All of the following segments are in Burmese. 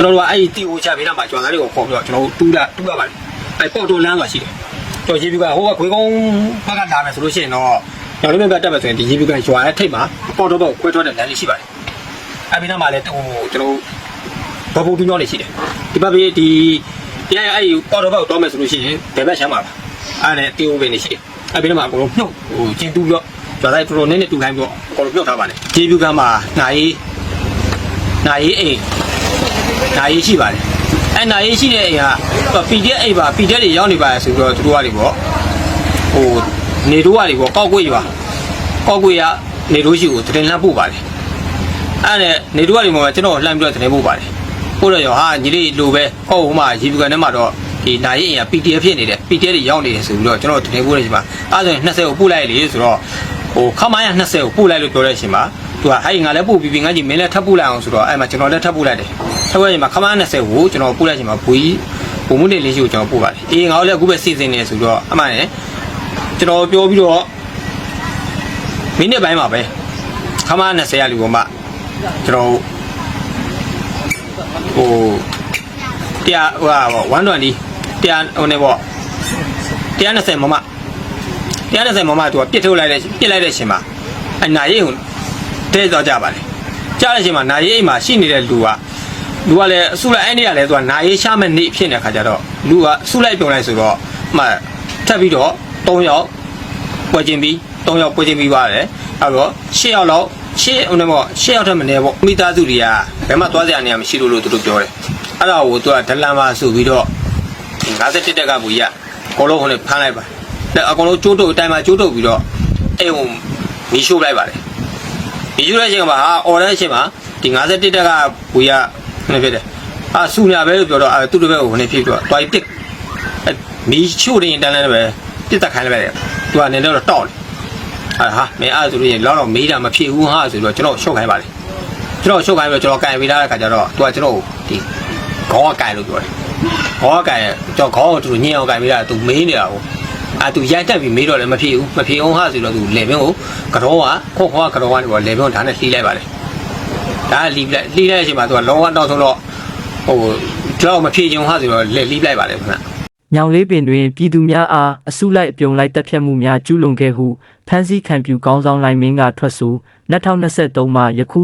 ကျွန်တော်တို့ကအဲ့ဒီတီဟိုချဘေးနားမှာကျွမ်းသားတွေကိုခေါ်ပြီးတော့ကျွန်တော်တို့တူးလာတူးရပါတယ်အဲ့ပေါ့တော်လမ်းဆိုတာရှိတယ်ကျွန်တော်ရေပြူကဟိုကခွေးကုန်းဘက်ကလာမယ်ဆိုလို့ရှိရင်တော့ကျွန်တော်တို့ဘက်ကတက်မယ်ဆိုရင်ဒီရေပြူကရွာရဲ့ထိပ်မှာပေါ့တော်တော့ခွဲထွက်တဲ့လမ်းလေးရှိပါတယ်အဲ့ဘေးနားမှာလည်းဟိုကျွန်တော်တို့ဘဘူတူးညောင်းလေးရှိတယ်ဒီဘက်ဘေးဒီဒီအဲ့အဲ့ပေါ့တော်ဘက်ကိုတော့မယ်ဆိုလို့ရှိရင်ဘယ်ဘက်ချမ်းပါလားအဲ့နဲ့တီဟိုပဲနေရှိတယ်အဲ့ဘေးနားမှာအကုန်လုံးနှုတ်ဟိုကျင်းတူးပြီးတော့ကျွမ်းသားတော်တော်နည်းနည်းတူခိုင်းပြီးတော့အကုန်လုံးပြုတ်ထားပါတယ်ရေပြူကမှာနိုင်ရေးနိုင်ရေးအိမ် နာရီရှိပါတယ်အဲနာရီရှိတဲ့အိမ်ကပီတဲ့အိမ်ပါပီတဲ့တွေရောက်နေပါဆိုပြီးတော့သူတို့ကနေပေါ့ဟိုနေတို့ကနေပေါ့ကောက်ကွေးရွာကောက်ကွေးကနေတို့ရှိကိုတင်လှမ်းပို့ပါတယ်အဲ့ဒါနေတို့ကနေပေါ့ကျွန်တော်လှမ်းပြီးတော့တင်ပို့ပါတယ်ပို့တော့ရောဟာညီလေးလိုပဲဟောဟိုမှာရေပူကန်ထဲမှာတော့ဒီနာရီအိမ်က PDF ဖြစ်နေတယ် PDF တွေရောက်နေတယ်ဆိုပြီးတော့ကျွန်တော်တင်ပို့တဲ့အချိန်မှာအဲ့ဒါဆိုရင်20ကိုပို့လိုက်လေဆိုတော့ဟိုခမိုင်းက20ကိုပို့လိုက်လို့ပြောတဲ့အချိန်မှာ သူကဟဲ့ငါလည်းပို့ပြီးပြီငါကြီးမင်းလည်းထပ်ပို့လိုက်အောင်ဆိုတော့အဲ့မှာကျွန်တော်လည်းထပ်ပို့လိုက်တယ်ထပ်ပို့ရင်မှာခမိုင်း20ကိုကျွန်တော်ပို့လိုက်ချိန်မှာဘူကြီးဘုံမှုနေလေးရှိကိုကျွန်တော်ပို့ပါတယ်အေးငါတို့လည်းအခုပဲစီစဉ်နေဆိုတော့အမှန်နဲ့ကျွန်တော်ပြောပြီးတော့မိနစ်ပိုင်းမှာပဲခမိုင်း20ရလူကမှကျွန်တော်ဟိုတရားဟိုဟာ120တရားဟိုနေပေါ့120မမ120မမသူကပြစ်ထုတ်လိုက်တဲ့ပြစ်လိုက်တဲ့အချိန်မှာအနာရိတ်ဟို တဲသွားကြပါလေကြားတဲ့အချိန်မှာနာရိတ်မှာရှိနေတဲ့လူကလူကလည်းအစုလိုက်အဲ့ဒီကလည်းသူကနာရိတ်ရှာမဲ့နေဖြစ်နေတဲ့ခါကျတော့လူကအစုလိုက်ပြုံလိုက်ဆိုတော့မှထပ်ပြီးတော့3ယောက်ပွဲချင်းပြီး3ယောက်ပွဲချင်းပြီးပါတယ်အဲ့တော့6ယောက်လောက်ရှေ့ဦးနေပေါ့ရှေ့ရောက်တဲ့မနေပေါ့မိသားစုတွေကဘယ်မှသွားစရာနေရာမရှိလို့လို့သူတို့ပြောတယ်အဲ့ဒါကိုသူကဒလန်မှာဆိုပြီးတော့51တက်ကဘူးရအကုန်လုံးဟိုနဲ့ဖမ်းလိုက်ပါအဲ့အကုန်လုံးကျိုးတုပ်အတိုင်းမှာကျိုးတုပ်ပြီးတော့အဲ့ဟိုမီးရှို့လိုက်ပါတယ် မီးရှို့တဲ့အချိန်မှာဟာအော်တဲ့အချိန်မှာဒီ51တက်ကဘူးရနေဖြစ်တယ်အာဆူညာပဲလို့ပြောတော့အဲသူ့တစ်ဘက်ကိုဟိုနေဖြစ်ပြီးတော့တွိုင်ပစ်အဲ့မီးရှို့နေတန်းလဲပဲပြစ်တက်ခိုင်းလိုက်ပဲသူကနေတော့တောက်တယ်ဟာဟာမင်းအဲ့ဒါဆိုလို့ရင်လောက်တော့မေးတာမဖြစ်ဘူးဟာဆိုတော့ကျွန်တော်ရှုပ်ခိုင်းပါလေကျွန်တော်ရှုပ်ခိုင်းပြီးတော့ကျွန်တော်ကင်ပေးထားတဲ့ခါကျတော့သူကကျွန်တော်ကိုဒီခေါင်းကကင်လို့ပြောတယ်ခေါင်းကကင်ကျွန်တော်ခေါင်းကိုသူညင်အောင်ကင်ပေးတာသူမေးနေတာကို အာသူရိုက်တက်ပြီးမေးတော့လည်းမဖြစ်ဘူးမဖြစ်အောင်ဟာဆိုတော့သူလေဘင်းကိုကတော့ကခေါခေါကကတော့ကနေပေါ့လေဘင်းကိုဒါနဲ့လှီးလိုက်ပါလေဒါလှီးလိုက်လှီးလိုက်တဲ့အချိန်မှာသူကလောကတောက်ဆုံးတော့ဟိုကျွန်တော်မဖြစ်ချင်ဟာဆိုတော့လေလှီးလိုက်ပါလေခင်ဗျညောင်လေးပင်တွင်ပြည်သူများအားအစုလိုက်အပြုံလိုက်တပ်ဖြတ်မှုများကျူးလွန်ခဲ့ဟုဖမ်းဆီးခံပြူကောင်းဆောင်လိုင်မင်းကထွက်ဆို2023မှယခု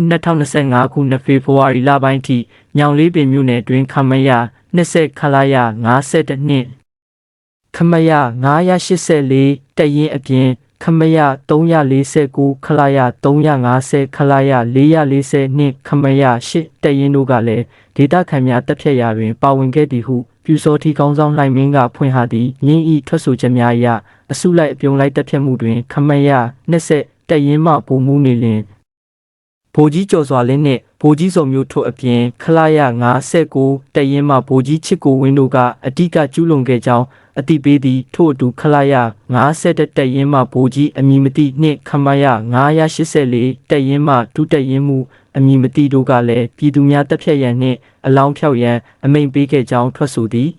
2025ခုနှစ်ဖေဖော်ဝါရီလပိုင်းထိညောင်လေးပင်မြို့နယ်တွင်ခမရ20ခလာရ52နှစ် ခမရ984တရင်အပြင်ခမရ349ခလာရ350ခလာရ440နှင့်ခမရ8တရင်တို့ကလည်းဒေတာခံများတပ်ဖြတ်ရာတွင် ပါဝင်ခဲ့သည်ဟုပြူစောထီကောင်းဆောင်လှိုင်မင်းကဖွင့်ဟသည်ရင်းဤထွက်ဆိုချက်များအရအစုလိုက်အပြုံလိုက်တက်ဖြတ်မှုတွင် ခမရ20တက်ရင်မှပုံမှုနေလင်ဗိုလ်ကြီးကျော်စွာလင်းနှင့်ဗိုလ်ကြီးစုံမျိုးထုတ်အပြင်ခလာရ59တက်ရင်မှဗိုလ်ကြီးချစ်ကိုဝင်းတို့ကအတိကကျူးလွန်ခဲ့ကြောင်း အတိပေးသည်ထို့အတူခလာရ50တက်ရင်မှဗိုလ်ကြီးအမည်မသိနှင့်ခမရ984တက်ရင်မှဒုတက်ရင်မှုအမည်မသိတို့ကလည်းပြည်သူများတက်ဖြတ်ရန်နှင့်အလောင်းဖြောက်ရန်အမိန့်ပေးခဲ့ကြောင်းထွက်ဆိုသည်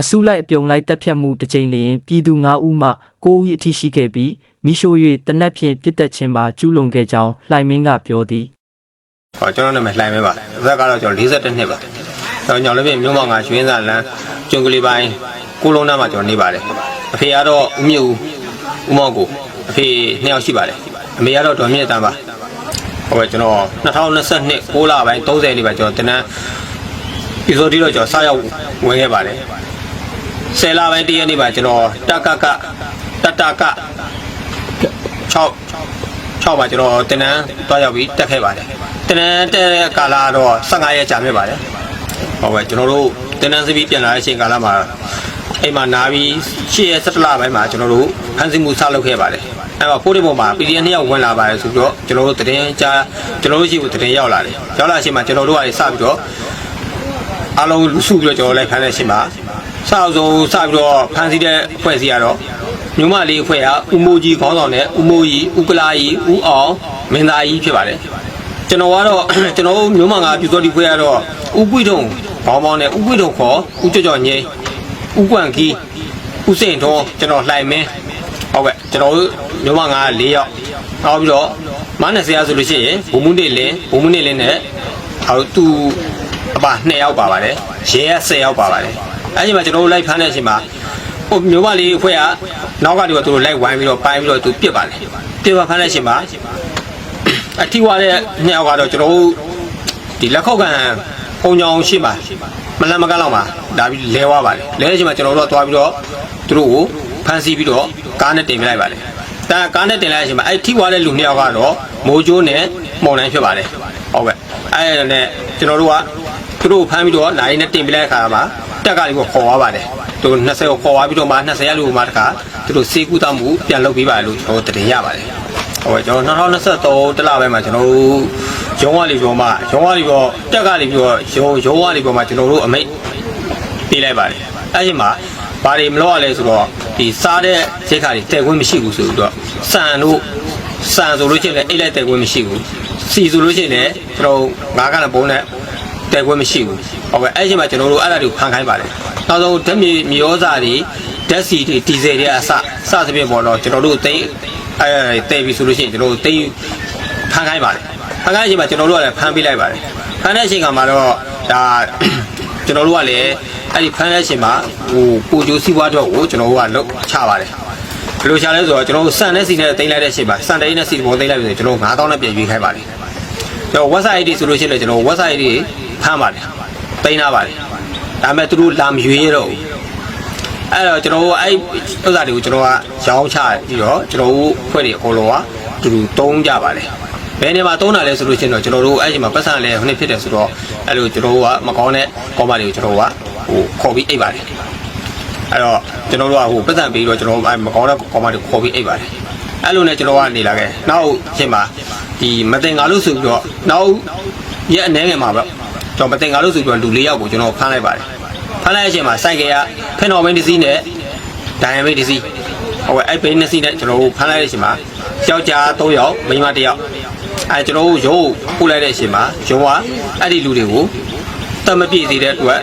အစုလိုက်အပြုံလိုက်တက်ဖြတ်မှုတစ်ကြိမ်လျင်ပြည်သူ9ဦးမှ9ဦးအထိရှိခဲ့ပြီးမိရှို့၍တနက်ဖြန်ပြစ်တက်ခြင်းပါကျူးလွန်ခဲ့ကြောင်းလှိုင်မင်းကပြောသည်ဟောကျွန်တော်နာမည်လှိုင်မဲပါအသက်ကတော့ကျွန်တော်42နှစ်ပါကျွန်တော်ညောင်လေးပြင်မြို့မောင်ကရွှေင်းစာလမ်းကျွန်းကလေးပိုင်း ကိုလုံးနားမှာကျွန်တော်နေပါတယ်အဖေကတော့ဦးမြင့်ဦးဦးမောင်ကိုအဖေနှစ်ယောက်ရှိပါတယ်အမေကတော့ဒေါ်မြင့်တန်းပါဟိုပဲကျွန်တော်2022 6လပိုင်း30နေ့ပါကျွန်တော်တနန်းဒီဆိုဒီတော့ကျွန်တော်စရောက်ဝင်ခဲ့ပါတယ်10လပိုင်းတရက်နေ့ပါကျွန်တော်တကကတတက6 6ပါကျွန်တော်တင်နန်းတွားရောက်ပြီးတက်ခဲ့ပါတယ်တင်နန်းတက်တဲ့ကာလကတော့15ရက်ကြာမြင့်ပါတယ်ဟုတ်ကဲ့ကျွန်တော်တို့တင်နန်းစပီးပြန်လာတဲ့အချိန်ကာလမှာ အိမ်မှာနားပြီး10ရက်17လပိုင်းမှာကျွန်တော်တို့ဖန်စီမှုစလုပ်ခဲ့ပါတယ်အဲ့တော့ဖိုးတဲ့ပုံမှာ PDF နှစ်ယောက်ဝင်လာပါတယ်ဆိုတော့ကျွန်တော်တို့တင်ကြားကျွန်တော်တို့ရှိကိုတင်ရောက်လာတယ်ရောက်လာအချိန်မှာကျွန်တော်တို့ကစပြီးတော့အားလုံးစုပြီးတော့ကျွန်တော်လိုက်ဖမ်းတဲ့အချိန်မှာစအောင်ဆုံးစပြီးတော့ဖမ်းဆီးတဲ့အဖွဲ့အစည်းကတော့မြို့မလေးအဖွဲ့ကဦးမိုးကြီးခေါင်းဆောင်နဲ့ဦးမိုးကြီးဦးကလာကြီးဦးအောင်မင်းသားကြီးဖြစ်ပါတယ်ကျွန်တော်ကတော့ကျွန်တော်တို့မြို့မကပြူစောဒီဖွဲ့ကတော့ဦးပွိထုံခေါင်းပေါင်းနဲ့ဦးပွိထုံခေါ်ဦးကြော့ကြော့ငိမ့် ဦးကွန့်ကြီးဦးစိန်ထွန်းကျွန်တော်လှိုင်မင်းဟုတ်ကဲ့ကျွန်တော်တို့မြို့မက၄ယောက်နောက်ပြီးတော့မနက်စရာဆိုလို့ရှိရင်ဘုံမှုနေလင်းဘုံမှုနေလင်းနဲ့ဟိုသူအပါ2ယောက်ပါပါတယ်ရဲက10ယောက်ပါပါတယ်အဲ့ဒီမှာကျွန်တော်တို့လိုက်ဖမ်းတဲ့အချိန်မှာဟိုမျိုးမလေးအဖွဲ့ကနောက်ကတူကသူတို့လိုက်ဝိုင်းပြီးတော့ပိုင်းပြီးတော့သူပြစ်ပါတယ်ပြစ်ပါဖမ်းတဲ့အချိန်မှာအထီဝါတဲ့2ယောက်ကတော့ကျွန်တော်တို့ဒီလက်ခောက်ကန်ပုံကြောင်ရှိပါ မလန်မကန်းလောက်ပါဒါပြီးလဲဝါပါတယ်လဲတဲ့အချိန်မှာကျွန်တော်တို့ကသွားပြီးတော့သူတို့ကိုဖမ်းဆီးပြီးတော့ကားနဲ့တင်ပြလိုက်ပါတယ်ဒါကားနဲ့တင်လိုက်တဲ့အချိန်မှာအဲ့ထိဝါတဲ့လူ2ယောက်ကတော့မိုးကျိုးနဲ့မော်နိုင်ဖြစ်ပါတယ်ဟုတ်ကဲ့အဲ့ဒါနဲ့ကျွန်တော်တို့ကသူတို့ကိုဖမ်းပြီးတော့နိုင်နဲ့တင်ပြလိုက်တဲ့အခါမှာတက်ကလေးကိုခေါ်သွားပါတယ်သူ20ကိုခေါ်သွားပြီးတော့မှ20ရလူမှတခါသူတို့စေကူတောက်မှုပြန်လုပ်ပေးပါလို့ကျွန်တော်တင်ရပါတယ် ဟုတ်ကဲ့ကျွန်တော်2023တလပိုင်းမှာကျွန်တော်တို့ရုံးဝါလီပြောမှာရုံးဝါလီပြောတက်ကလေးပြောရုံးရုံးဝါလီပြောမှာကျွန်တော်တို့အမိတ်ပေးလိုက်ပါတယ်အဲ့ဒီမှာဘာတွေမလုပ်ရလဲဆိုတော့ဒီစားတဲ့ဈေးခါတွေတဲခွင့်မရှိဘူးဆိုတော့စံတို့စံဆိုလို့ရှိရင်လည်းအိတ်လိုက်တဲခွင့်မရှိဘူးစီဆိုလို့ရှိရင်လည်းကျွန်တော်ငါးကလည်းပုံးနဲ့တဲခွင့်မရှိဘူးဟုတ်ကဲ့အဲ့ဒီမှာကျွန်တော်တို့အဲ့ဒါတွေကိုဖန်ခိုင်းပါတယ်နောက်ဆုံးဓာတ်မြေမြေဩဇာတွေဓာတ်စီတွေဒီဇယ်တွေအစစသဖြင့်ပေါ်တော့ကျွန်တော်တို့တိ တ်အဲတဲပြီဆိုလို့ရှိရင်ကျွန်တော်တို့တိတ်ဖန်ခိုင်းပါတယ်ဖန်ခိုင်းအချိန်မှာကျွန်တော်တို့ကလည်းဖန်ပေးလိုက်ပါတယ်ဖန်တဲ့အချိန်ကမှတော့ဒါကျွန်တော်တို့ကလည်းအဲ့ဒီဖန်တဲ့အချိန်မှာဟိုကိုကျိုးစီးပွားတော့ကိုကျွန်တော်တို့ကလုတ်ချပါတယ်ဘယ်လိုချလဲဆိုတော့ကျွန်တော်တို့စံနဲ့စီနဲ့တင်လိုက်တဲ့အချိန်မှာစံတိုင်းနဲ့စီပေါ်တင်လိုက်ပြီဆိုကျွန်တော်9000နဲ့ပြန်ရွေးခိုင်းပါတယ်ကျွန်တော် website ID ဆိုလို့ရှိရင်လည်းကျွန်တော် website ID ဖမ်းပါတယ်တင်ထားပါတယ်ဒါပေမဲ့သူတို့လာမရွေးရတော့ဘူး အဲ့တော့ကျွန်တော်တို့အဲ့ဥစ္စာတွေကိုကျွန်တော်ကရောင်းချပြီးတော့ကျွန်တော်တို့ဖွဲ့တွေအကုန်လုံးကတူတူတုံးကြပါတယ်ဘယ်နေမှာတုံးတာလဲဆိုလို့ရှိရင်တော့ကျွန်တော်တို့အဲ့ဒီမှာပတ်စံလဲဟိုနေ့ဖြစ်တယ်ဆိုတော့အဲ့လိုကျွန်တော်တို့ကမကောင်းတဲ့ကောမတွေကိုကျွန်တော်တို့ကဟိုခေါ်ပြီးအိတ်ပါတယ်အဲ့တော့ကျွန်တော်တို့ကဟိုပတ်စံပြီးတော့ကျွန်တော်တို့အဲ့မကောင်းတဲ့ကောမတွေခေါ်ပြီးအိတ်ပါတယ်အဲ့လိုနဲ့ကျွန်တော်ကနေလာခဲ့နောက်ချိန်မှာဒီမတင်ငါလို့ဆိုပြီးတော့နောက်ရက်အနေငယ်မှာပေါ့ကျွန်တော်မတင်ငါလို့ဆိုပြီးတော့လူ၄ယောက်ကိုကျွန်တော်ဖမ်းလိုက်ပါတယ်ဖ မ်းလိုက်တဲ့အချိန်မှာစိုက်ကယ်ကဖက်နော်ဘိန်းတစ်စီးနဲ့ဒိုင်ယမိတ်တစ်စီးဟုတ်ကဲ့အဲ့ဘိန်းနှစ်စီးနဲ့ကျွန်တော်တို့ဖမ်းလိုက်တဲ့အချိန်မှာယောက်ျား၃ယောက်မိန်းမ၁ယောက်အဲကျွန်တော်တို့ရုံးပို့လိုက်တဲ့အချိန်မှာရုံးကအဲ့ဒီလူတွေကိုတတ်မပြည့်သေးတဲ့အတွက်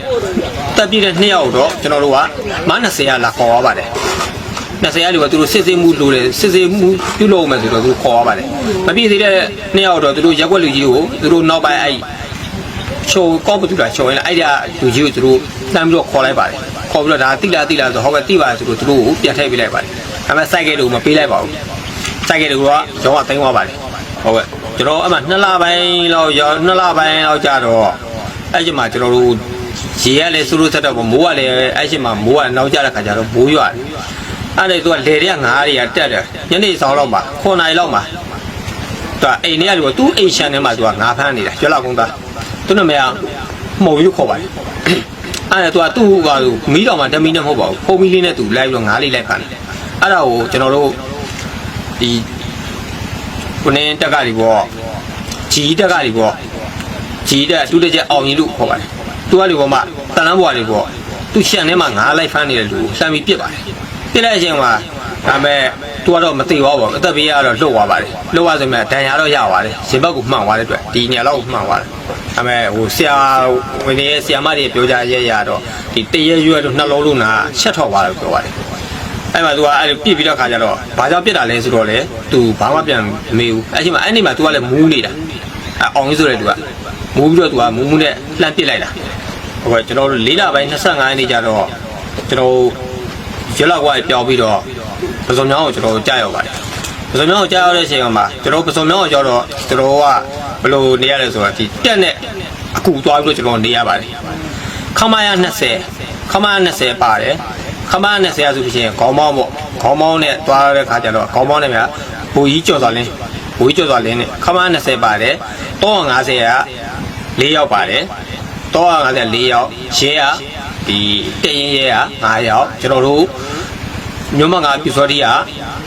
တက်ပြည့်တဲ့2ယောက်တော့ကျွန်တော်တို့ကမ20ရလာခေါ်သွားပါတယ်20ရလူကသူတို့စစ်စစ်မှုလိုတယ်စစ်စစ်မှုပြုလုပ်မယ်ဆိုတော့သူခေါ်သွားပါတယ်မပြည့်သေးတဲ့2ယောက်တော့သူတို့ရက်ွက်လူကြီးကိုသူတို့နောက်ပိုင်းအဲ့ ချိုကော့ပတူတာချိုရင်အဲ့ဒါလူကြီးကိုသူတို့တမ်းပြီးတော့ခေါ်လိုက်ပါတယ်ခေါ်ပြီးတော့ဒါတိလာတိလာဆိုဟုတ်ကဲ့တိပါဆိုတော့သူတို့ကိုပြန်ထည့်ပေးလိုက်ပါတယ်ဒါပေမဲ့စိုက်ကဲလို့မပေးလိုက်ပါဘူးစိုက်ကဲလို့ကရောင်းကသိမ်းသွားပါတယ်ဟုတ်ကဲ့ကျွန်တော်အမှ2လပိုင်းလောက်ရော2လပိုင်းလောက်ကြာတော့အဲ့ဒီမှာကျွန်တော်တို့ရေရလဲစူးလို့ဆက်တော့မိုးကလည်းအဲ့ဒီမှာမိုးကနောက်ကျတဲ့ခါကျတော့မိုးရွာတယ်အဲ့ဒါသူကလေတွေကငါးတွေကတက်တယ်ညနေဆောင်လောက်မှာ9နာရီလောက်မှာသူကအိမ်ထဲကလူကသူ့အိမ်ရှန်ထဲမှာသူကငါးဖမ်းနေတာကျွက်လောက်ကုန်းသား သူ့နာမည်ကမှုံယူခေါ်ပါတယ်အဲ့ဒါသူကသူ့ကမီးတော်မှာဓမီနဲ့မဟုတ်ပါဘူးဖုံးမီးလေးနဲ့သူလိုက်ပြီးတော့ငါးလေးလိုက်ဖမ်းတယ်အဲ့ဒါကိုကျွန်တော်တို့ဒီခုနင်းတက်ကလေးပေါ့ဂျီတက်ကလေးပေါ့ဂျီတက်တူးတကျအောင်ရင်လို့ခေါ်ပါတယ်သူကလေပေါ်မှာတန်လန်းဘွားလေးပေါ့သူရှန်ထဲမှာငါးလိုက်ဖမ်းနေတဲ့လူကိုလှမ်းပြီးပြစ်ပါတယ်ပြစ်လိုက်တဲ့အချိန်မှာဒါပေမဲ့ သူကတော့မသိသွားပါဘူးအသက်ဘေးကတော့လွတ်သွားပါတယ်လွတ်သွားဆိုမှဒဏ်ရာတော့ရပါတယ်ရင်ဘက်ကိုမှန်သွားတဲ့အတွက်ဒီနေရာလောက်ကိုမှန်သွားတယ်ဒါပေမဲ့ဟိုဆရာဝင်နေဆရာမတွေပြောကြရဲရတော့ဒီတရရွက်တို့နှလုံးလုံးနာချက်ထောက်သွားတယ်ပြောပါတယ်အဲ့မှာ तू ကအဲ့လိုပြစ်ပြီးတော့ခါကြတော့ဘာကြောင့်ပြစ်တာလဲဆိုတော့လေ तू ဘာမှပြန်မမေးဘူးအဲ့ဒီမှာအဲ့ဒီမှာ तू ကလည်းမူးနေတာအဲ့အောင်ကြီးဆိုတဲ့ तू ကမူးပြီးတော့ तू ကမူးမူးနဲ့လှမ်းပစ်လိုက်တာဟုတ်ကဲ့ကျွန်တော်တို့၄လပိုင်း25ရက်နေ့ကျတော့ကျွန်တော်ရလောက်ကွာပြောင်းပြီးတော့ ပစုံမြောင်းကိုကျွန်တော်ကြားရောက်ပါတယ်ပစုံမြောင်းကိုကြားရောက်တဲ့အချိန်မှာကျွန်တော်ပစုံမြောင်းကိုကြောတော့ကျွန်တော်ကဘယ်လိုနေရလဲဆိုတော့ဒီတက်နဲ့အကူသွားပြီးတော့ကျွန်တော်နေရပါတယ်ခမရ20ခမရ20ပါတယ်ခမရ20ရဆိုလို့ရှိရင်ခေါင်းမောင်းပေါ့ခေါင်းမောင်းနဲ့သွားတဲ့ခါကျတော့ခေါင်းမောင်းနဲ့မြဘူကြီးကြော်သွားလင်းဘူကြီးကြော်သွားလင်းနဲ့ခမရ20ပါတယ်350က4ယောက်ပါတယ်354ယောက်ရဲကဒီတရင်ရဲက9ယောက်ကျွန်တော်တို့ မြို့မငါပြူစောတိက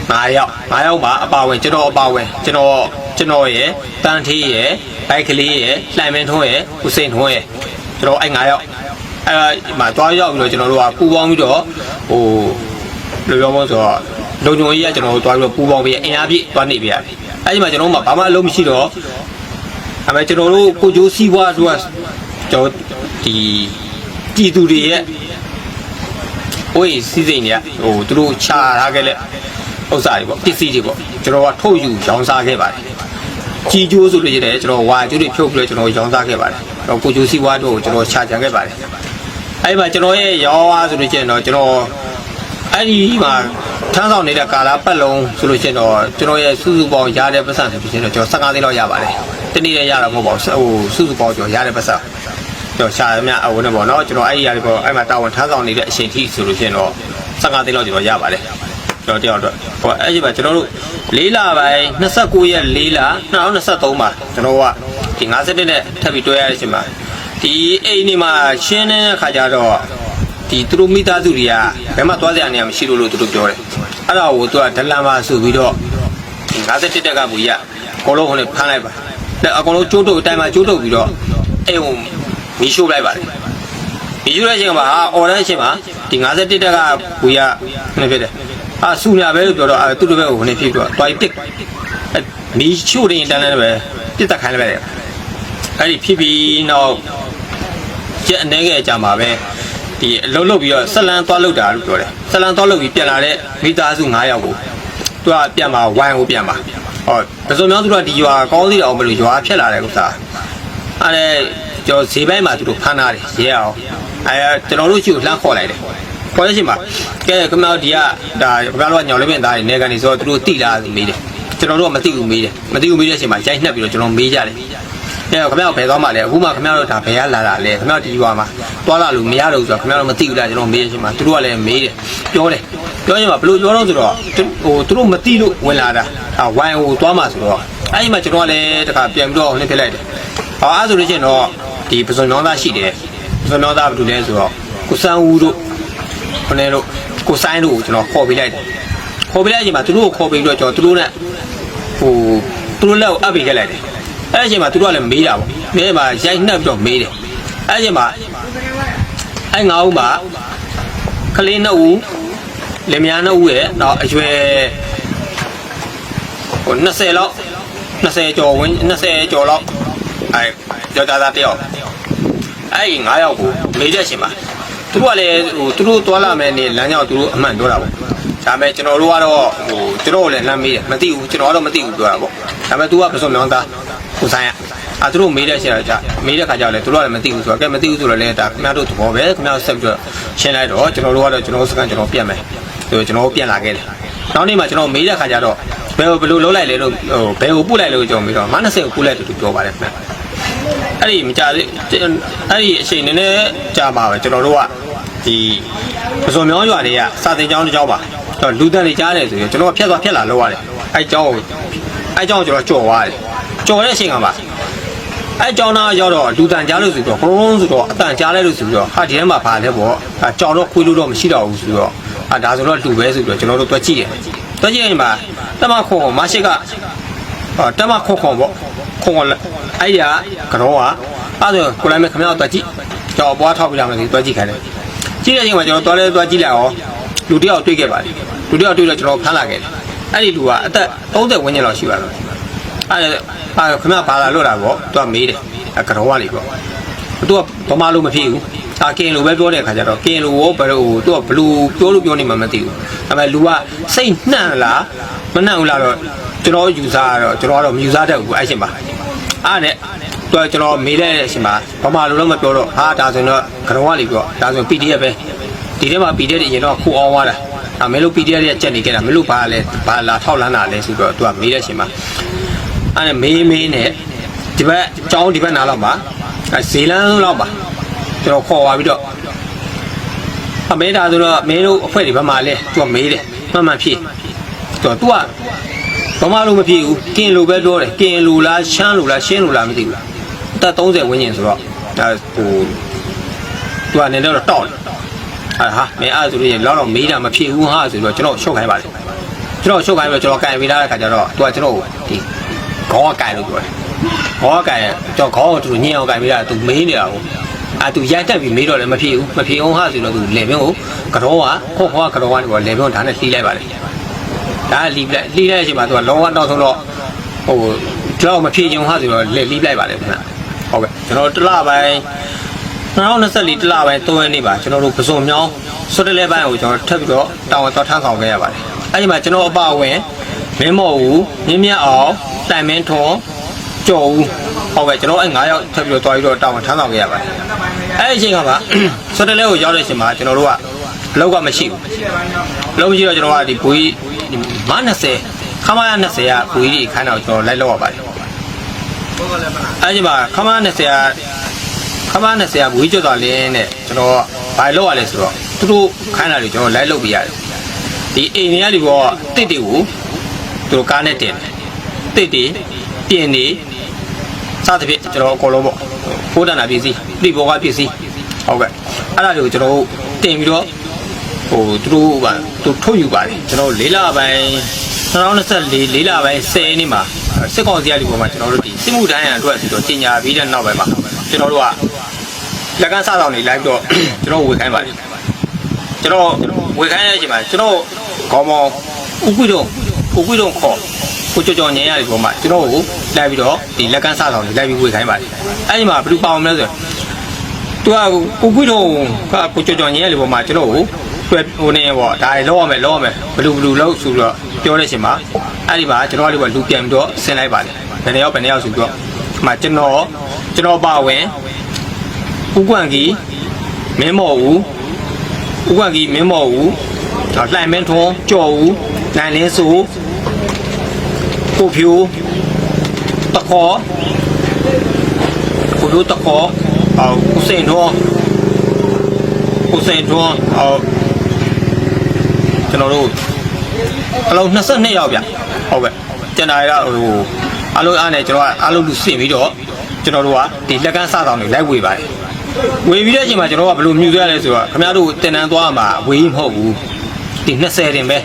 9ယောက်9ယောက်ပါအပါဝင်ကျွန်တော်အပါဝင်ကျွန်တော်ကျွန်တော်ရဲ့တန်ထီးရဲ့ဘိုက်ကလေးရဲ့လှိုင်မင်းထွန်းရဲ့ဦးစိန်ထွန်းရဲ့ကျွန်တော်အဲ့9ယောက်အဲ့ဒါမှာတွားရောက်ပြီးတော့ကျွန်တော်တို့ကပူပေါင်းပြီးတော့ဟိုလူရောမဆိုတော့လုံညုံကြီးကကျွန်တော်တို့တွားပြီးတော့ပူပေါင်းပြီးအင်အားပြည့်တွားနေပြရတယ်အဲ့ဒီမှာကျွန်တော်တို့ကဘာမှအလုပ်မရှိတော့ဒါပေမဲ့ကျွန်တော်တို့ကိုကျိုးစီးပွားတို့ကကျွန်တော်ဒီပြည်သူတွေရဲ့ ဝေးစီးစိမ်တွေကဟိုသူတို့ချထားခဲ့တဲ့ဥစ္စာတွေပေါ့ပစ္စည်းတွေပေါ့ကျွန်တော်ကထုတ်ယူရောင်းစားခဲ့ပါတယ်ဟကြီးကျိုးဆိုလို့ရတယ်ကျွန်တော်ဝါကျိုးတွေဖြုတ်ပြီးတော့ကျွန်တော်ရောင်းစားခဲ့ပါတယ်ကျွန်တော်ကိုကျိုးစီဝါတို့ကိုကျွန်တော်ချကြံခဲ့ပါတယ်အဲ့ဒီမှာကျွန်တော်ရဲ့ရောင်းဝါဆိုလို့ရှိရင်တော့ကျွန်တော်အဲ့ဒီမှာထမ်းဆောင်နေတဲ့ကာလာပတ်လုံးဆိုလို့ရှိရင်တော့ကျွန်တော်ရဲ့စုစုပေါင်းရတဲ့ပတ်စံဆိုလို့ရှိရင်တော့ကျွန်တော်15သိန်းလောက်ရပါတယ်တနေ့တည်းရတာမဟုတ်ပါဘူးဟိုစုစုပေါင်းကျွန်တော်ရတဲ့ပတ်စံ ကျွန်တော်ရှာရမြအဝင်နဲ့ပေါ့နော်ကျွန်တော်အဲ့ဒီရတယ်ပေါ့အဲ့မှာတာဝန်ထမ်းဆောင်နေတဲ့အချိန်ထိဆိုလို့ရှိရင်တော့15သိန်းလောက်ကျွန်တော်ရပါတယ်ကျွန်တော်တယောက်တော့ဟိုအဲ့ဒီမှာကျွန်တော်တို့၄လပိုင်း29ရက်၄လ2023မှာကျွန်တော်ကဒီ51နဲ့ထပ်ပြီးတွဲရတဲ့အချိန်မှာဒီအိမ်နေမှာရှင်းနေတဲ့ခါကျတော့ဒီသူတို့မိသားစုတွေကဘယ်မှသွားစရာနေရာမရှိလို့လို့သူတို့ပြောတယ်အဲ့ဒါကိုသူကဒလန်မှာဆိုပြီးတော့ဒီ51တက်ကဘူးရအကုန်လုံးဟိုနဲ့ဖမ်းလိုက်ပါအဲ့အကုန်လုံးကျိုးတုပ်အတိုင်းမှာကျိုးတုပ်ပြီးတော့အိမ်ကို မီးရှို့လိုက်ပါတယ် ဒီယူတဲ့အချိန်မှာဟာအော်တဲ့အချိန်မှာဒီ51တက်ကဘူရနေဖြစ်တယ်။အာစူညာပဲလို့ပြောတော့အဲသူ့တပည့်ကိုဝင်ဖြစ်ပြီးတော့တွိုင်ပစ်အဲမီးချို့တင်တန်းလည်းပဲပြစ်တက်ခိုင်းလည်းပဲအဲ့ဒီဖြစ်ပြီးနောက်ကျက်အနေငယ်အကြမှာပဲဒီအလုံးလုံးပြီးတော့ဆက်လန်းသွားလောက်တာလို့ပြောတယ်။ဆက်လန်းသွားလောက်ပြီးပြန်လာတဲ့မိသားစု9ယောက်ကိုသူကပြန်มาဝိုင်းကိုပြန်มาဟောပစုံများသူကဒီရွာကောင်းသေးတယ်အောင်မလို့ရွာဖြစ်လာတယ်ဥစ္စာ အဲ့ဒါ ကျွန်တော်ဈေးပိုင်းမှာသူတို့ဖမ်းထားတယ်ရဲအောင်အဲကျွန်တော်တို့ချီကိုလှမ်းခေါ်လိုက်တယ်ခေါ်ရချင်းမှာကဲခင်ဗျားဒီကဒါခင်ဗျားတို့ကညောင်လေးပင်သားတွေနေကန်နေဆိုတော့သူတို့တိလာမေးတယ်ကျွန်တော်တို့ကမသိဘူးမေးတယ်မသိဘူးမေးတဲ့အချိန်မှာရိုက်နှက်ပြီးတော့ကျွန်တော်မေးကြတယ်အဲခင်ဗျားဘယ်သွားမှလဲအခုမှခင်ဗျားတို့ဒါဘယ်ကလာတာလဲခင်ဗျားဒီရွာမှာတွာလာလို့မရတော့ဘူးဆိုတော့ခင်ဗျားတို့မသိဘူးလားကျွန်တော်မေးတဲ့အချိန်မှာသူတို့ကလည်းမေးတယ်ပြောတယ်ပြောရင်မှာဘယ်လိုပြောတော့ဆိုတော့ဟိုသူတို့မသိလို့ဝင်လာတာဟာဝိုင်းဟိုသွားမှဆိုတော့အဲ့ဒီမှာကျွန်တော်ကလည်းတခါပြန်ပြီးတော့နှိမ့်ဖြစ်လိုက်တယ်ဟောအဲ့ဆိုလို့ရှိရင်တော့ ဒီပစုံမြောင်းသားရှိတယ်ပစုံမြောင်းသားဘာလို့လဲဆိုတော့ကိုစန်းဦးတို့ခနဲ့တို့ကိုဆိုင်တို့ကိုကျွန်တော်ခေါ်ပေးလိုက်တယ်ခေါ်ပေးလိုက်အချိန်မှာသူတို့ကိုခေါ်ပေးပြီးတော့ကျွန်တော်သူတို့နဲ့ဟိုသူတို့လက်ကိုအပ်ပေးခဲ့လိုက်တယ်အဲ့အချိန်မှာသူတို့ကလည်းမေးတာပေါ့မေးတယ်မှာရိုက်နှက်ပြီးတော့မေးတယ်အဲ့အချိန်မှာအဲ့ငါးဦးမှာကလေးနှစ်ဦးလင်မယားနှစ်ဦးရဲ့တော့အရွယ်ဟို20လောက်20ကျော်ဝင်း20ကျော်လောက်အဲ ယောက်ျားသားတစ်ယောက်အဲ့ဒီ9ယောက်ကိုမေးတဲ့ရှင်မှာသူတို့ကလည်းဟိုသူတို့သွားလာမယ်နေလမ်းကြောင်းသူတို့အမှန်ပြောတာပေါ့ဒါပေမဲ့ကျွန်တော်တို့ကတော့ဟိုကျွန်တော်တို့လည်းလမ်းမေးတယ်မသိဘူးကျွန်တော်ကတော့မသိဘူးပြောတာပေါ့ဒါပေမဲ့ तू ကပစုံမြောင်းသားကိုဆိုင်ရအဲသူတို့မေးတဲ့ရှင်တော့ကြာမေးတဲ့ခါကျတော့လေသူတို့ကလည်းမသိဘူးဆိုတော့ကဲမသိဘူးဆိုတော့လေဒါခင်ဗျားတို့သဘောပဲခင်ဗျားတို့ဆက်ပြီးတော့ရှင်းလိုက်တော့ကျွန်တော်တို့ကတော့ကျွန်တော်တို့စကန်ကျွန်တော်ပြန်မယ်ဆိုကျွန်တော်တို့ပြန်လာခဲ့တယ်နောက်နေ့မှာကျွန်တော်မေးတဲ့ခါကျတော့ဘယ်လိုဘယ်လိုလုပ်လိုက်လဲလို့ဟိုဘယ်ကိုပို့လိုက်လို့ကျွန်တော်မေးတော့မ20ကိုပို့လိုက်တယ်သူပြောပါတယ်ခင်ဗျာ အဲ့ဒီမကြသေးအဲ့ဒီအချိန်နည်းနည်းကြာပါပဲကျွန်တော်တို့ကဒီပစုံမြောင်းရွာတွေကစာတင်ကျောင်းတစ်ကျောင်းပါတော့လူတန်းတွေကြားတယ်ဆိုရင်ကျွန်တော်ကဖြတ်သွားဖြတ်လာလောက်ရတယ်အဲ့ကျောင်းကိုအဲ့ကျောင်းကိုကျွန်တော်ကြော်သွားတယ်ကြော်တဲ့အချိန်ကပါအဲ့ကျောင်းသားရောက်တော့လူတန်းကြားလို့ဆိုတော့ဘုံဆိုတော့အတန်ကြားလိုက်လို့ဆိုပြီးတော့ဟာဒီထဲမှာပါလဲပေါ့အဲကြောင်တော့ခွေးလို့တော့မရှိတော့ဘူးဆိုတော့အာဒါဆိုတော့လူပဲဆိုပြီးတော့ကျွန်တော်တို့တွက်ကြည့်တယ်တွက်ကြည့်ရင်မှာတမခုံမရှိကဟောတက်မခုံခုံပေါ့ ခုံခုံလက်အဲ့ဒီကကတော့ကအဲ့ဒါကိုလည်းမခမရောက်တော့ကြည့်ကျွန်တော်ဘွားထောက်ပြလာမယ်ဒီတွားကြည့်ခိုင်းတယ်ကြည့်တဲ့အချိန်မှာကျွန်တော်တွားလဲတွားကြည့်လိုက်အောင်လူတစ်ယောက်တွေ့ခဲ့ပါတယ်လူတစ်ယောက်တွေ့တော့ကျွန်တော်ဖမ်းလာခဲ့တယ်အဲ့ဒီလူကအသက်30ဝန်းကျင်လောက်ရှိပါတော့အဲ့ဒါအဲ့ခမဘာလာလို့လာပေါ့သူကမေးတယ်အကတော့ကလေးပေါ့သူကဗမာလို့မဖြစ်ဘူး အာကင်လိုပဲပြောတဲ့ခါကျတော့ကင်လိုရောဘယ်လိုသူကဘလူပြောလို့ပြောနေမှမသိဘူးဒါပေမဲ့လူကစိတ်နှံ့လားမနှံ့ဘူးလားတော့ကျွန်တော်ယူစားကတော့ကျွန်တော်ကတော့မယူစားတတ်ဘူးအဲ့ရှင်ပါအားနဲ့တော့ကျွန်တော်မေးလိုက်တဲ့အချိန်မှာဗမာလိုတော့မပြောတော့ဟာဒါဆိုတော့ကတော့ကလေးပြောဒါဆို PDF ပဲဒီထဲမှာ PDF တွေအရင်တော့ခိုးအောင်သွားတာအဲမင်းတို့ PDF တွေကကြက်နေခဲ့တာမင်းတို့ဘာလဲဘာလာထောက်လန်းတာလဲဆိုတော့သူကမေးတဲ့အချိန်မှာအဲ့ဒါမေးမေးနဲ့ဒီဘက်အကြောင်းဒီဘက်နားလောက်မှာအဲဇေလန်းလောက်မှာ ကျွန်တော်ခေါ်သွားပြီးတော့အမေဒါဆိုတော့မင်းတို့အဖွဲ့တွေဘက်မှာလဲသူကမေးတယ်မှန်မှန်ဖြေသူကသူကဘာမှလို့မဖြစ်ဘူးကင်လိုပဲပြောတယ်ကင်လိုလားရှမ်းလိုလားရှင်းလိုလားမသိဘူးအသက်30ဝန်းကျင်ဆိုတော့ဒါဟိုသူကနေတော့တောက်တယ်အာဟာမင်းအားဆိုရင်လောက်တော့မေးတာမဖြစ်ဘူးဟာဆိုတော့ကျွန်တော်ရှုပ်ခိုင်းပါတယ်ကျွန်တော်ရှုပ်ခိုင်းပြီးတော့ကျွန်တော်ကင်ပေးထားတဲ့ခါကျတော့သူကကျွန်တော်ဒီခေါင်းကကင်လို့ပြောတယ်ခေါင်းကကင်ကျွန်တော်ခေါင်းကိုသူညင်အောင်ကင်ပေးတာသူမေးနေတာကို အာသူရိုက်တက်ပြီးမေးတော့လည်းမဖြစ်ဘူးမဖြစ်အောင်ဟာဆိုတော့သူလေဘင်းကိုကတော့ကခေါခေါကကတော့ကနေပေါ့လေဘင်းကိုဒါနဲ့လှီးလိုက်ပါတယ်ဒါလီးလိုက်လီးလိုက်တဲ့အချိန်မှာသူကလောကနောက်ဆုံးတော့ဟိုကျွန်တော်မဖြေချင်ဟာဆိုတော့လက်လီးလိုက်ပါတယ်ခင်ဗျဟုတ်ကဲ့ကျွန်တော်တစ်လပိုင်း2024တစ်လပိုင်း3ရက်နေ့ပါကျွန်တော်တို့ပစုံမြောင်းဆွတ်တလဲပိုင်းကိုကျွန်တော်ထပ်ပြီးတော့တာဝန်တော်ထမ်းဆောင်ခဲ့ရပါတယ်အဲ့ဒီမှာကျွန်တော်အပအဝင်မင်းမော်ဦးမြင်းမြတ်အောင်တိုင်မင်းထွန်ကြော်ဦး ဟုတ်ကဲ့ကျွန်တော်အဲ့9ယောက်ထပ်ပြီးတော့တွားပြီးတော့တောင်းထမ်းဆောင်ခဲ့ရပါတယ်အဲ့ဒီအချိန်ကမှဆွတ်တလဲကိုရောက်တဲ့အချိန်မှာကျွန်တော်တို့ကအလောက်ကမရှိဘူးအလောက်မရှိတော့ကျွန်တော်ကဒီဘူကြီးမ20ခမရ20ကဘူကြီးခိုင်းတော့ကျွန်တော်လိုက်လောက်ရပါတယ်အဲ့ဒီမှာခမရ20ကခမရ20ကဘူကြီးကြော်တော်လင်းနဲ့ကျွန်တော်ဘာလောက်ရလဲဆိုတော့သူတို့ခိုင်းတာတွေကျွန်တော်လိုက်လောက်ပြရတယ်ဒီအိမ်တွေကဒီဘောတစ်တွေကိုသူတို့ကားနဲ့တင်တယ်တစ်တွေပြင်တွေ စသဖြင့်ကျွန်တော်အကုန်လုံးပေါ့ဖိုးတန်တာပစ္စည်းဒီဘောကပစ္စည်းဟုတ်ကဲ့အဲ့ဒါတွေကိုကျွန်တော်တင်ပြီးတော့ဟိုသူတို့ကသူထုတ်ယူပါတယ်ကျွန်တော်လေးလပိုင်း2024လေးလပိုင်း10ရက်နေ့မှာစစ်ကောင်စီရလူပေါ်မှာကျွန်တော်တို့ဒီစစ်မှုထမ်းရန်အတွက်ဆိုတော့ကြီးညာပြီးတဲ့နောက်ပိုင်းမှာကျွန်တော်တို့ကလက်ကန်းစားဆောင်နေလိုက်တော့ကျွန်တော်ဝေခိုင်းပါတယ်ကျွန်တော်ဝေခိုင်းတဲ့အချိန်မှာကျွန်တော်ခေါင်းမောင်းဥကွိတော့ဥကွိတော့ခေါ် ကိုကြော်ကြော်ညင်ရတဲ့ပုံမှာကျွန်တော်ကိုလိုက်ပြီးတော့ဒီလက်ကန်းစားဆောင်နေလိုက်ပြီးဝေခိုင်းပါတယ်အဲ့ဒီမှာဘယ်လိုပေါအောင်လဲဆိုတော့သူကကိုကွိတော့ကကိုကြော်ကြော်ညင်ရတဲ့ပုံမှာကျွန်တော်ကိုတွေ့ဟိုနေပေါ့ဒါတွေလောက်ရမယ်လောက်ရမယ်ဘယ်လိုဘယ်လိုလောက်ဆိုတော့ပြောတဲ့အချိန်မှာအဲ့ဒီမှာကျွန်တော်ကလေးကလူပြန်ပြီးတော့ဆင်းလိုက်ပါတယ်ဘယ်နှစ်ယောက်ဘယ်နှစ်ယောက်ဆိုပြီးတော့ဒီမှာကျွန်တော်ကျွန်တော်ပါဝင်ဥကွမ်ကြီးမင်းမော်ဦးဥကွမ်ကြီးမင်းမော်ဦးတော့လှိုင်မင်းထွန်းကြော်ဦးနိုင်လင်းစု ကိုဖြူတခေါ်ကိုဖြူတခေါ်အော်ကိုစိန်ထွန်းကိုစိန်ထွန်းအော်ကျွန်တော်တို့အလုံး22ယောက်ဗျဟုတ်ကဲ့ကျန်တာကဟိုအလုံးအားနဲ့ကျွန်တော်ကအလုံးလူစင်ပြီးတော့ကျွန်တော်တို့ကဒီလက်ကန်းစားဆောင်တွေလိုက်ဝေပါတယ်ဝေပြီးတဲ့အချိန်မှာကျွန်တော်ကဘယ်လိုမြူဆွဲရလဲဆိုတော့ခင်ဗျားတို့တင်တန်းသွားမှာဝေးမဟုတ်ဘူးဒီ20တင်ပဲ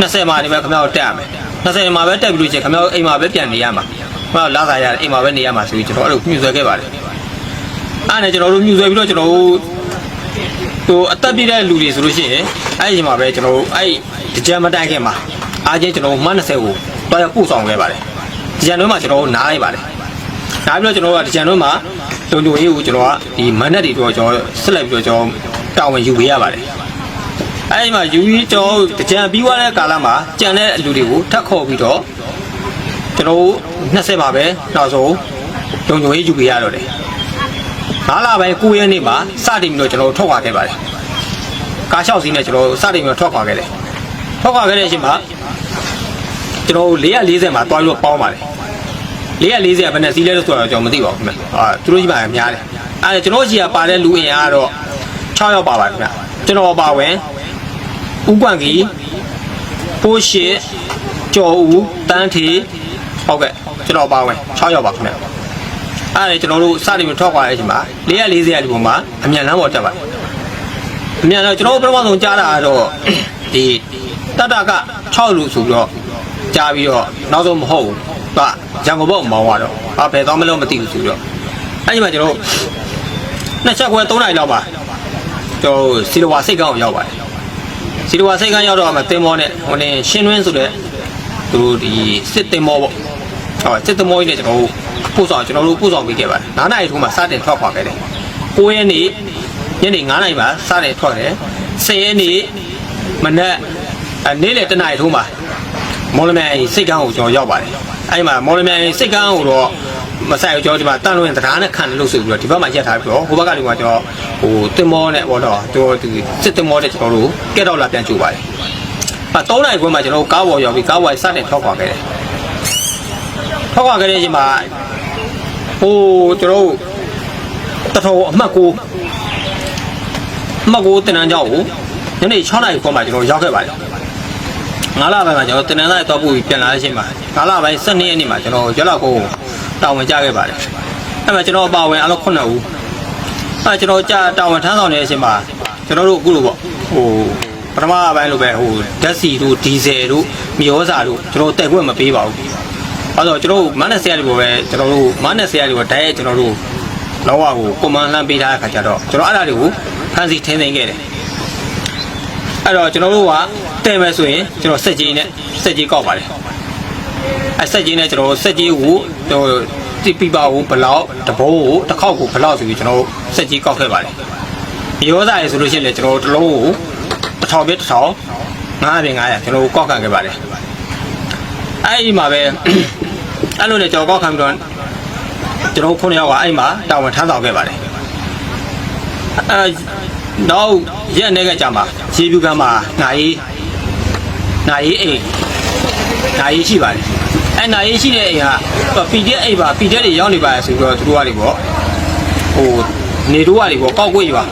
20မှာနေပဲခင်ဗျားတို့တက်ရမယ် 20မှာပဲတက်ပြီးလို့ချင်းခင်ဗျားတို့အိမ်မှာပဲပြန်နေရမှာခင်ဗျားတို့လာစားရတယ်အိမ်မှာပဲနေရမှာဆိုပြီးကျွန်တော်အဲ့လိုမြူဆွဲခဲ့ပါတယ်အဲ့နဲ့ကျွန်တော်တို့မြူဆွဲပြီးတော့ကျွန်တော်တို့ဟိုအသက်ပြည့်တဲ့လူတွေဆိုလို့ရှိရင်အဲ့ဒီမှာပဲကျွန်တော်တို့အဲ့ဒီကြံမတိုင်ခင်မှာအားချင်းကျွန်တော်မှ20ကိုတွားရပို့ဆောင်ခဲ့ပါတယ်ဒီကြံတွင်းမှာကျွန်တော်တို့နားလိုက်ပါတယ်နားပြီးတော့ကျွန်တော်တို့ကဒီကြံတွင်းမှာလုံလုံရေးကိုကျွန်တော်ကဒီမန်နက်တွေတော့ကျွန်တော်ဆက်လက်ပြီးတော့ကျွန်တော်တာဝန်ယူပေးရပါတယ် အဲ့ဒီမှာယူပြီးကျွန်တော်တကြံပြီးသွားတဲ့ကာလမှာကြံတဲ့လူတွေကိုထပ်ခေါ်ပြီးတော့ကျွန်တော်20ပါပဲနောက်ဆုံးလုံလုံရေးယူပေးရတော့တယ်၅လပိုင်း9ရက်နေ့မှာစတင်ပြီးတော့ကျွန်တော်ထွက်ခွာခဲ့ပါတယ်ကားလျှောက်စီးနဲ့ကျွန်တော်စတင်ပြီးတော့ထွက်ခွာခဲ့တယ်ထွက်ခွာခဲ့တဲ့အချိန်မှာကျွန်တော်440မှာတွားပြီးတော့ပေါင်းပါတယ်440ကဘယ်နဲ့စီးလဲလို့ဆိုတော့ကျွန်တော်မသိပါဘူးခင်ဗျအာသူတို့ကြီးပါများတယ်အဲ့ဒါကျွန်တော်ကြီးကပါတဲ့လူအင်အားကတော့6ယောက်ပါပါခင်ဗျကျွန်တော်ပါဝင် ဥကွန့်ကြီးပိုးရှိကျော်ဦးတန်းထီဟုတ်ကဲ့ကျွန်တော်ပါဝင်6ယောက်ပါခင်ဗျအဲ့ဒါလေကျွန်တော်တို့စတင်ပြီးထွက်ခွာတဲ့အချိန်မှာ440ရာဒီပုံမှာအမြန်လမ်းပေါ်တက်ပါတယ်အမြန်တော့ကျွန်တော်တို့ပထမဆုံးကြားတာကတော့ဒီတတက6လူဆိုပြီးတော့ကြားပြီးတော့နောက်ဆုံးမဟုတ်ဘူးကရန်ကုန်ဘက်မောင်းသွားတော့ဟာဘယ်သွားမလို့မသိဘူးဆိုပြီးတော့အဲ့ဒီမှာကျွန်တော်တို့နှစ်ချက်ခွဲ3နိုင်လောက်ပါကျွန်တော်တို့စီလဝါစိတ်ကောင်းကိုရောက်ပါတယ် စီလဝါစိတ်ကောင်းရောက်တော့မှတင်မောနဲ့ဟိုနေရှင်းတွင်းဆိုတဲ့သူတို့ဒီစစ်တင်မောပေါ့ဟုတ်စစ်တင်မောကြီးနဲ့ကျွန်တော်တို့ပို့ဆောင်ကျွန်တော်တို့ပို့ဆောင်ပေးခဲ့ပါတယ်9နိုင်ထိုးမှစတင်ထွက်ခွာခဲ့တယ်9ရက်နေ့ညနေ9နိုင်မှာစတင်ထွက်တယ်10ရက်နေ့မနက်အဲနေ့လေတနာရီထိုးမှာမော်လမြိုင်စိတ်ကန်းကိုကျွန်တော်ရောက်ပါတယ်အဲဒီမှာမော်လမြိုင်စိတ်ကန်းကိုတော့ မဆိုင်ဘူးကျွန်တော်ဒီမှာတန်လွင်တရားနဲ့ခံတယ်လို့ဆိုပြီးတော့ဒီဘက်မှာရက်ထားပြီးတော့ဟိုဘက်ကလူကကျွန်တော်ဟိုတင်မောနဲ့ဘောတော့ကျွန်တော်ဒီစစ်တင်မောနဲ့ကျွန်တော်တို့ကဲတော့လာပြန်ကြိုပါတယ်အဲ3နိုင်ခွဲမှာကျွန်တော်ကားပေါ်ရောက်ပြီးကားပေါ်စတင်ထောက်ခွာခဲ့တယ်ထောက်ခွာခဲ့တဲ့အချိန်မှာဟိုကျွန်တော်တထောအမှတ်ကိုအမှတ်ကိုတင်နန်းကြောက်ကိုညနေ6နိုင်ခွဲမှာကျွန်တော်ရောက်ခဲ့ပါတယ်ငါးလပိုင်းမှာကျွန်တော်တင်နန်းသားတော့ပို့ပြီးပြန်လာတဲ့အချိန်မှာငါးလပိုင်း12ရက်နေ့မှာကျွန်တော်ရက်လောက်ကို တာဝန်ကြခဲ့ပါတယ်အဲ့မှာကျွန်တော်အပါဝင်အလုံး9ဦးအဲ့ကျွန်တော်ကြာတာဝန်ထမ်းဆောင်နေတဲ့အချိန်မှာကျွန်တော်တို့အခုလိုပေါ့ဟိုပထမပိုင်းလိုပဲဟိုဓာတ်စီတို့ဒီဇယ်တို့မြေဩဇာတို့ကျွန်တော်တက်ခွင့်မပေးပါဘူးအဲ့တော့ကျွန်တော်တို့မန်းနဲ့ဆရာတွေပဲကျွန်တော်တို့မန်းနဲ့ဆရာတွေပဲတိုက်ရိုက်ကျွန်တော်တို့လောကကိုကွန်မန်လှမ်းပေးထားတဲ့ခါကျတော့ကျွန်တော်အဲ့ဒါတွေကိုဖန်စီထင်းသိမ်းခဲ့တယ်အဲ့တော့ကျွန်တော်တို့ကတဲ့မယ်ဆိုရင်ကျွန်တော်စက်ကြီးနဲ့စက်ကြီးကောက်ပါတယ် အဆက်ကြီးနဲ့ကျွန်တော်စက်ကြီးကိုဟိုတိပိပါကိုဘလောက်တဘိုးကိုတစ်ခေါက်ကိုဘလောက်ဆိုပြီးကျွန်တော်စက်ကြီးကောက်ခဲ့ပါတယ်ရောစားရဆိုလို့ရှိရင်လည်းကျွန်တော်တစ်လုံးကိုတစ်ထောင်ပြတစ်ထောင်900ပြင်900ကျွန်တော်ကောက်ခံခဲ့ပါတယ်အဲ့ဒီမှာပဲအဲ့လိုနဲ့ကျွန်တော်ကောက်ခံပြီးတော့ကျွန်တော်ခုနှစ်ယောက်ကအဲ့မှာတာဝန်ထမ်းဆောင်ခဲ့ပါတယ်အဲနောက်ရက်နေကကြာမှာရေပြူကမ်းမှာနိုင်နိုင်အိမ်နိုင်ရှိပါတယ် အဲ့နိုင်ရှိတဲ့အိမ်က PDF အိမ်ပါ PDF တွေရောက်နေပါတယ်ဆိုပြီးတော့သူတို့ကနေပေါ့ဟိုနေတို့ကနေပေါ့ကောက်ကွေးရွာ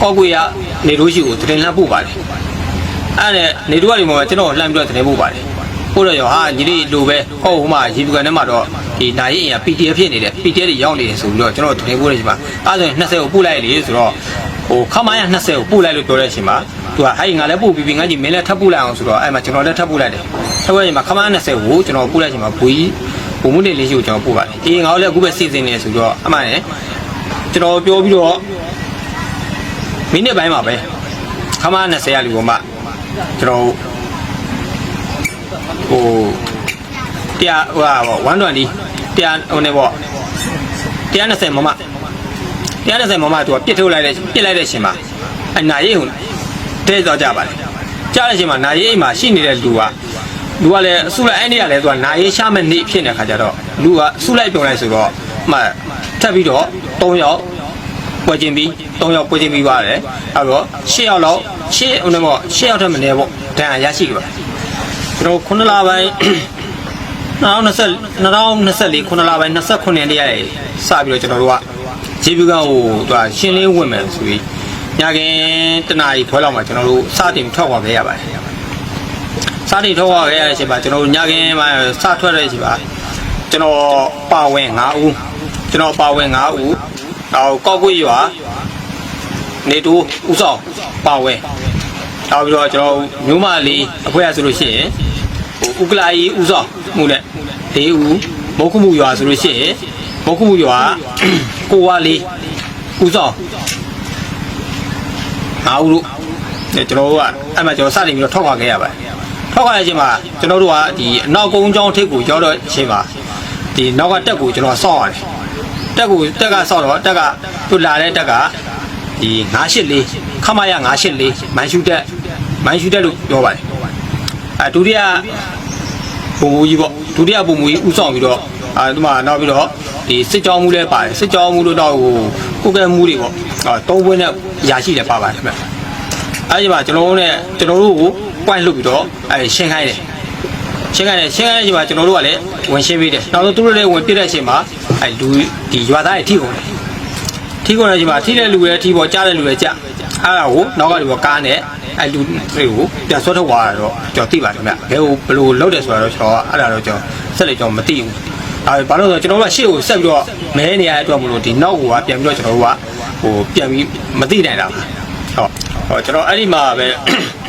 ကောက်ကွေးရနေတို့ရှိကိုတင်လှမ်းပို့ပါတယ်အဲ့ဒါနေတို့ကနေပေါ့ကျွန်တော်လှမ်းပြီးတော့တင်ပို့ပါတယ်ပို့တော့ရောဟာညီလေးလိုပဲဟောဟိုမှာရေပြူကမ်းထဲမှာတော့ဒီနိုင်အိမ်က PDF ဖြစ်နေတယ် PDF တွေရောက်နေတယ်ဆိုပြီးတော့ကျွန်တော်တင်ပို့နေချိန်မှာအဲ့ဒါဆိုရင်20ကိုပို့လိုက်လေဆိုတော့ဟိုခမရ20ကိုပို့လိုက်လို့ပြောတဲ့အချိန်မှာသူကဟဲ့ငါလည်းပို့ပြီးပြီငါကြီးမင်းလည်းထပ်ပို့လိုက်အောင်ဆိုတော့အဲ့မှာကျွန်တော်လည်းထပ်ပို့လိုက်တယ် ထပ်ပို့ရင်မှာခမရ20ကိုကျွန်တော်ပို့လိုက်ချိန်မှာဘူကြီးဘူမှုနေလေးရှိကိုကျွန်တော်ပို့ပါတယ်အေးငါတို့လည်းအခုပဲစီစဉ်နေဆိုတော့အမှန်နဲ့ကျွန်တော်ပြောပြီးတော့မိနစ်ပိုင်းမှာပဲခမရ20ရလူကမှကျွန်တော်ဟိုတရားဟိုဟာ120တရားဟိုနေပေါ့120မမတရားနဲ့ဆိုင်မမသူကပြစ်ထုတ်လိုက်တဲ့ပြစ်လိုက်တဲ့ရှင်မှာအနာရိတ်ဟိုတဲသွားကြပါလေကြားတဲ့ရှင်မှာနာရိတ်အိမ်မှာရှိနေတဲ့လူက လူကလည်းအစုလိုက်အဲ့ဒီကလည်းသူကနာရိတ်ရှာမဲ့နေဖြစ်နေတဲ့ခါကျတော့လူကအစုလိုက်ပြုံလိုက်ဆိုတော့မှထပ်ပြီးတော့၃ယောက်ပွဲချင်းပြီး၃ယောက်ပွဲချင်းပြီးပါတယ်အဲ့တော့၈ယောက်လောက်၈ဟိုနေပေါ့၈ယောက်ထက်မနည်းပေါ့ဒဏ်ရာရရှိကြပါကျွန်တော်ခုနလပိုင်း2020 2024ခုနလပိုင်း29ရက်နေ့ရစပြီးတော့ကျွန်တော်တို့ကခြေပြူကဟိုသူကရှင်းလင်းဝင်မယ်ဆိုပြီးညကင်တနာရီခွဲလောက်မှာကျွန်တော်တို့စတင်ထွက်သွားခဲ့ရပါတယ် စတင်ထွက်သွားခဲ့ရတဲ့အချိန်မှာကျွန်တော်တို့ညကင်မှာစထွက်တဲ့အချိန်မှာကျွန်တော်ပါဝင်9ဦးကျွန်တော်ပါဝင်9ဦးနောက်ကောက်ကွေးရွာနေတူဥဆောင်ပါဝင်နောက်ပြီးတော့ကျွန်တော်မျိုးမလေးအဖွဲ့ရဆိုလို့ရှိရင်ဟိုဥကလာကြီးဥဆောင်မှုနဲ့၄ဦးမုတ်ခုမှုရွာဆိုလို့ရှိရင်မုတ်ခုမှုရွာကိုဝါလေးဥဆောင်ငါဦးတို့အဲကျွန်တော်တို့ကအဲ့မှာကျွန်တော်စတင်ပြီးတော့ထောက်ခွာခဲ့ရပါတယ် ထောက်ခွာတဲ့အချိန်မှာကျွန်တော်တို့ကဒီအနောက်ကုန်းကျောင်းထိပ်ကိုရောက်တော့အချိန်မှာဒီနောက်ကတက်ကိုကျွန်တော်စောင့်ရတယ်တက်ကိုတက်ကစောင့်တော့တက်ကသူလာတဲ့တက်ကဒီ984ခမရ984မိုင်းရှူတက်မိုင်းရှူတက်လို့ပြောပါတယ်အဲဒုတိယပုံမူကြီးပေါ့ဒုတိယပုံမူကြီးဥဆောင်ပြီးတော့အဲဒီမှာနောက်ပြီးတော့ဒီစစ်ကြောင်းမှုလည်းပါတယ်စစ်ကြောင်းမှုလို့တော့ဟိုကုကဲမှုတွေပေါ့အဲသုံးဘွင်းနဲ့ရာရှိလည်းပါပါတယ်ခင်ဗျအဲဒီမှာကျွန်တော်တို့နဲ့ကျွန်တော်တို့ကို point လုပ်ပြီးတော့အဲရှင်းခိုင်းတယ်ရှင်းခိုင်းတယ်ရှင်းခိုင်းတဲ့အချိန်မှာကျွန်တော်တို့ကလည်းဝင်ရှင်းပေးတယ်နောက်ဆုံးသူတို့လည်းဝင်ပြတဲ့အချိန်မှာအဲလူဒီရွာသားတွေထိကုန်တယ်ထိကုန်တဲ့အချိန်မှာထိတဲ့လူလည်းထိပေါ်ကြားတဲ့လူလည်းကြားအဲ့ဒါကိုနောက်ကလူကကားနဲ့အဲလူတွေကိုပြန်ဆွဲထုတ်သွားတာတော့ကျွန်တော်သိပါတယ်ခင်ဗျဘယ်ဟိုဘယ်လိုလုပ်တယ်ဆိုတော့ကျွန်တော်ကအဲ့ဒါတော့ကျွန်တော်ဆက်လက်ကျွန်တော်မသိဘူးအဲဘာလို့လဲဆိုတော့ကျွန်တော်တို့ကရှေ့ကိုဆက်ပြီးတော့မဲနေရတဲ့အတွက်မလို့ဒီနောက်ကိုကပြန်ပြီးတော့ကျွန်တော်တို့ကဟိုပြန်ပြီးမသိနိုင်တာပါဟုတ်ဟောကျွန်တော်အဲ့ဒီမှာပဲ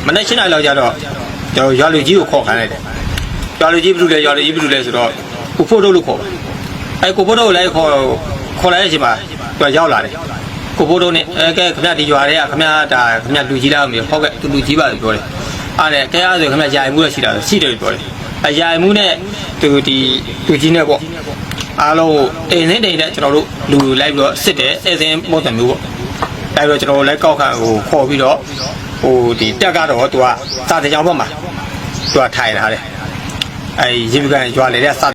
မနေ့ရှင်းနိုင်လောက်ကြတော့ကျွန်တော်ရွာလူကြီးကိုခေါ်ခိုင်းလိုက်တယ်ရွာလူကြီးဘယ်လိုလဲရွာလူကြီးဘယ်လိုလဲဆိုတော့ကိုဖို့တို့လို့ခေါ်ပါအဲကိုဖို့တို့ကိုလည်းခေါ်ခေါ်လိုက်တဲ့အချိန်မှာသူကရောက်လာတယ်ကိုဖို့တို့နဲ့အဲကဲခမရဒီရွာတွေကခမရဒါခမရလူကြီးလားမသိဘူးဟုတ်ကဲ့သူလူကြီးပါလို့ပြောတယ်အားနဲ့ကဲအားဆိုခမရယာယီမှုလည်းရှိတာရှိတယ်လို့ပြောတယ်အဲယာယီမှုနဲ့သူဒီလူကြီးနဲ့ပေါ့အားလုံးအိမ်နဲ့တိမ်နဲ့ကျွန်တော်တို့လူလိုက်ပြီးတော့စစ်တယ်အဲစင်းပုံစံမျိုးပေါ့လိုက်ပြီးတော့ကျွန်တော်တို့လည်းကောက်ခံဟိုခေါ်ပြီးတော့ ဟိုဒီတက်ကတော့သူကစာတင်ကြောင်ဘက်မှာသူကထိုင်လာတယ်အဲရေပကန်ရွာလေတဲ့စာ